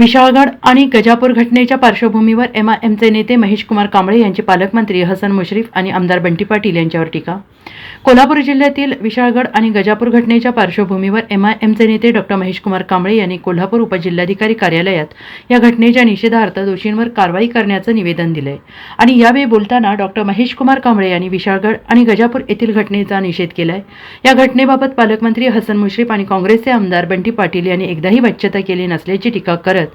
विशाळगड आणि गजापूर घटनेच्या पार्श्वभूमीवर एमआयएमचे नेते महेश कुमार कांबळे यांचे पालकमंत्री हसन मुश्रीफ आणि आमदार बंटी पाटील यांच्यावर टीका. कोल्हापूर जिल्ह्यातील विशाळगड आणि गजापूर घटनेच्या पार्श्वभूमीवर एमआयएमचे नेते डॉक्टर महेश कुमार कांबळे यांनी कोल्हापूर उपजिल्हाधिकारी कार्यालयात या घटनेच्या निषेधार्थ दोषींवर कारवाई करण्याचं निवेदन दिलंय. आणि यावेळी बोलताना डॉक्टर महेश कुमार कांबळे यांनी विशाळगड आणि गजापूर येथील घटनेचा निषेध केलाय. या घटनेबाबत पालकमंत्री हसन मुश्रीफ आणि काँग्रेसचे आमदार बंटी पाटील यांनी एकदाही वाच्यता केली नसल्याची टीका करत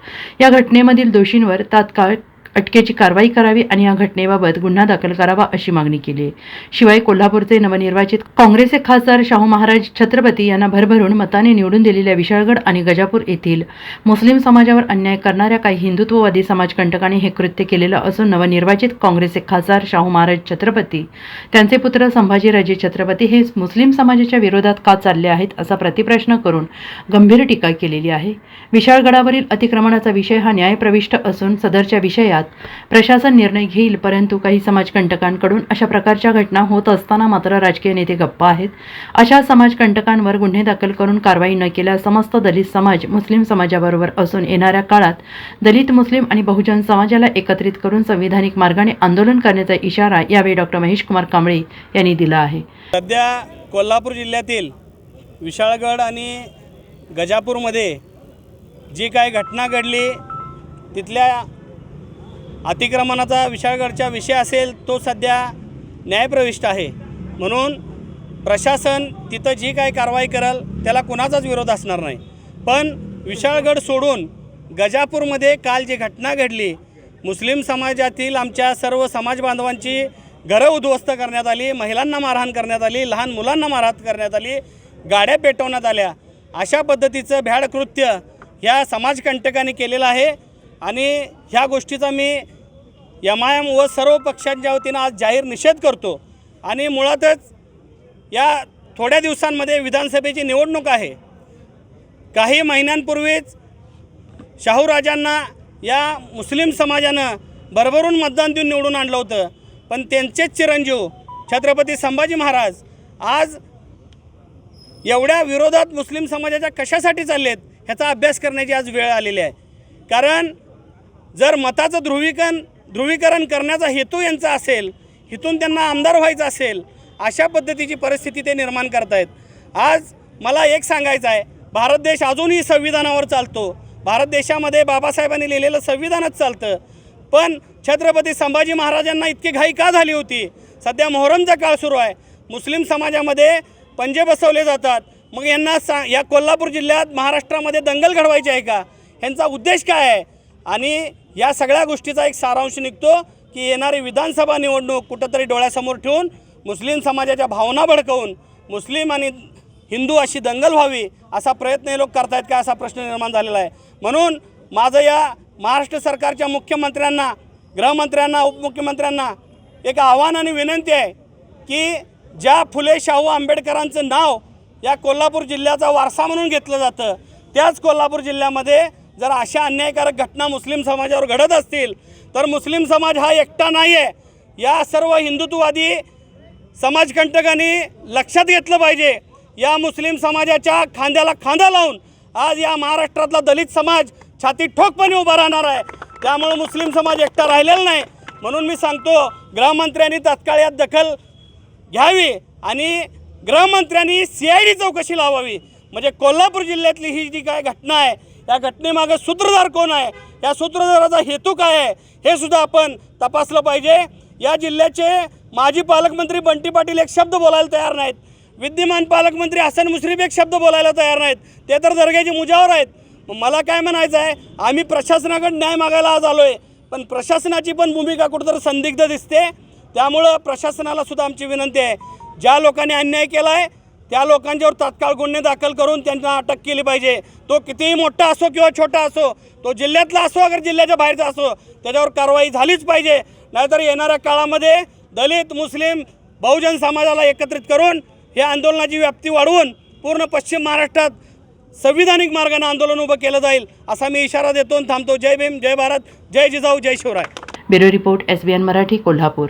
या घटनेमधील दोषींवर तात्काळ अटकेची कारवाई करावी आणि या घटनेबाबत गुन्हा दाखल करावा अशी मागणी केली. शिवाय कोल्हापूरचे नवनिर्वाचित काँग्रेसचे खासदार शाहू महाराज छत्रपती यांना भरभरून मताने निवडून दिलेल्या विशाळगड आणि गजापूर येथील मुस्लिम समाजावर अन्याय करणाऱ्या काही हिंदुत्ववादी समाजकंटकांनी हे कृत्य केलेलं असून नवनिर्वाचित काँग्रेसचे खासदार शाहू महाराज छत्रपती त्यांचे पुत्र संभाजीराजे छत्रपती हे मुस्लिम समाजाच्या विरोधात का चालले आहेत असा प्रतिप्रश्न करून गंभीर टीका केलेली आहे. विशाळगडावरील अतिक्रमणाचा विषय हा न्यायप्रविष्ट असून सदरच्या विषयात प्रशासन निर्णय घेईल परंतु काही समाजकंटकांकडून अशा प्रकारच्या घटना होत असताना मात्र राजकीय नेते गप्प आहेत. अशा समाजकंटकांवर गुन्हे दाखल करून कारवाई न केल्यास समस्त दलित समाज मुस्लिम समाजाबरोबर असून येणाऱ्या काळात दलित मुस्लिम आणि बहुजन समाजाला एकत्रित करून संविधानिक मार्गाने आंदोलन करण्याचा इशारा यावेळी डॉक्टर महेश कुमार कांबळे यांनी दिला आहे. सध्या कोल्हापूर जिल्ह्यातील विशाळगड आणि गजापूरमध्ये जी काय घटना घडली तिथल्या अतिक्रमणाचा विशाळगडचा विषय असेल तो सध्या न्यायप्रविष्ट आहे. म्हणून प्रशासन तिथं जी काय कारवाई करल त्याला कुणाचाच विरोध असणार नाही. पण विशाळगड सोडून गजापूरमध्ये काल जी घटना घडली मुस्लिम समाजातील आमच्या सर्व समाज बांधवांची घरं उद्ध्वस्त करण्यात आली महिलांना मारहाण करण्यात आली लहान मुलांना मारहाण करण्यात आली गाड्या पेटवण्यात आल्या. अशा पद्धतीचं भ्याड कृत्य ह्या समाजकंटकांनी केलेलं आहे आणि ह्या गोष्टीचा मी एम आय एम व सर्व पक्षांच्या वतीनं आज जाहीर निषेध करतो. आणि मुळातच या थोड्या दिवसांमध्ये विधानसभेची निवडणूक आहे. काही महिन्यांपूर्वीच शाहूराजांना या मुस्लिम समाजानं भरभरून मतदान देऊन निवडून आणलं होतं. पण त्यांचेच चिरंजीव छत्रपती संभाजी महाराज आज एवढ्या विरोधात मुस्लिम समाजाच्या कशासाठी चाललेत ह्याचा अभ्यास करण्याची आज वेळ आलेली आहे. कारण जर मताचं ध्रुवीकरण ध्रुवीकरण करण्याचा हेतू यांचा असेल इथून त्यांना आमदार व्हायचं असेल अशा पद्धतीची परिस्थिती ते निर्माण करतायत. आज मला एक सांगायचं आहे भारत देश अजूनही संविधानावर चालतो. भारत देशामध्ये बाबासाहेबांनी लिहिलेलं संविधानच चालतं. पण छत्रपती संभाजी महाराजांना इतकी घाई का झाली होती? सध्या मोहरमचा काळ सुरू आहे. मुस्लिम समाजामध्ये पंजे बसवले जातात. मग यांना सा या कोल्हापूर जिल्ह्यात महाराष्ट्रामध्ये दंगल घडवायची आहे का? ह्यांचा उद्देश काय आहे? आणि या सगळ्या गोष्टीचा एक सारांश निघतो की येणारी विधानसभा निवडणूक कुठंतरी डोळ्यासमोर ठेवून मुस्लिम समाजाच्या भावना भडकवून मुस्लिम आणि हिंदू अशी दंगल व्हावी असा प्रयत्न हे लोक करतायत का असा प्रश्न निर्माण झालेला आहे. म्हणून माझं या महाराष्ट्र सरकारच्या मुख्यमंत्र्यांना गृहमंत्र्यांना उपमुख्यमंत्र्यांना एक आव्हान आणि विनंती आहे की ज्या फुले शाहू आंबेडकरांचं नाव या कोल्हापूर जिल्ह्याचा वारसा म्हणून घेतलं जातं त्याच कोल्हापूर जिल्ह्यामध्ये जर अशा अन्यायकारक घटना मुस्लिम समाजावर घडत असतील तर मुस्लिम समाज हा एकटा नाही आहे या सर्व हिंदुत्ववादी समाजकंटकांनी लक्षात घेतलं पाहिजे. या मुस्लिम समाजाच्या खांद्याला खांदा लावून आज या महाराष्ट्रातला दलित समाज छाती ठोकपणे उभा राहणार आहे. त्यामुळे मुस्लिम समाज एकटा राहिलेला नाही. म्हणून मी सांगतो गृहमंत्र्यांनी तत्काळ यात दखल घ्यावी आणि गृहमंत्र्यांनी सी आय डी चौकशी लावावी. म्हणजे कोल्हापूर जिल्ह्यातली ही जी काय घटना आहे या घटनेमागे सूत्रधार कोण आहे? या सूत्रधाराचा हेतू काय आहे? हे सुद्धा आपण तपासलं पाहिजे. या जिल्ह्याचे माजी पालकमंत्री बंटी पाटील एक शब्द बोलायला तयार नाहीत. विद्यमान पालकमंत्री हसन मुश्रीफ एक शब्द बोलायला तयार नाहीत. ते तर दर्ग्याचे मुजावर आहेत. मला काय म्हणायचं आहे? आम्ही प्रशासनाकडे न्याय मागायला आज आलो आहे पण प्रशासनाची पण भूमिका कुठंतरी संदिग्ध दिसते. त्यामुळं प्रशासनाला सुद्धा आमची विनंती आहे. ज्या लोकांनी अन्याय केला आहे त्या लोकांच्यावर तात्काळ गुन्हे दाखल करून त्यांना अटक केली पाहिजे. तो कितीही मोठा असो किंवा छोटा असो तो जिल्ह्यातला असो अगर जिल्ह्याच्या बाहेरचा असो त्याच्यावर कारवाई झालीच पाहिजे. नाहीतर येणाऱ्या काळामध्ये दलित मुस्लिम बहुजन समाजाला एकत्रित करून या आंदोलनाची व्याप्ती वाढवून पूर्ण पश्चिम महाराष्ट्रात संविधानिक मार्गाने आंदोलन उभं केलं जाईल असा मी इशारा देतो आणि थांबतो. जय भीम जय भारत जय जिजाऊ जय Shivray. Bureau report S B N Marathi Kolhapur.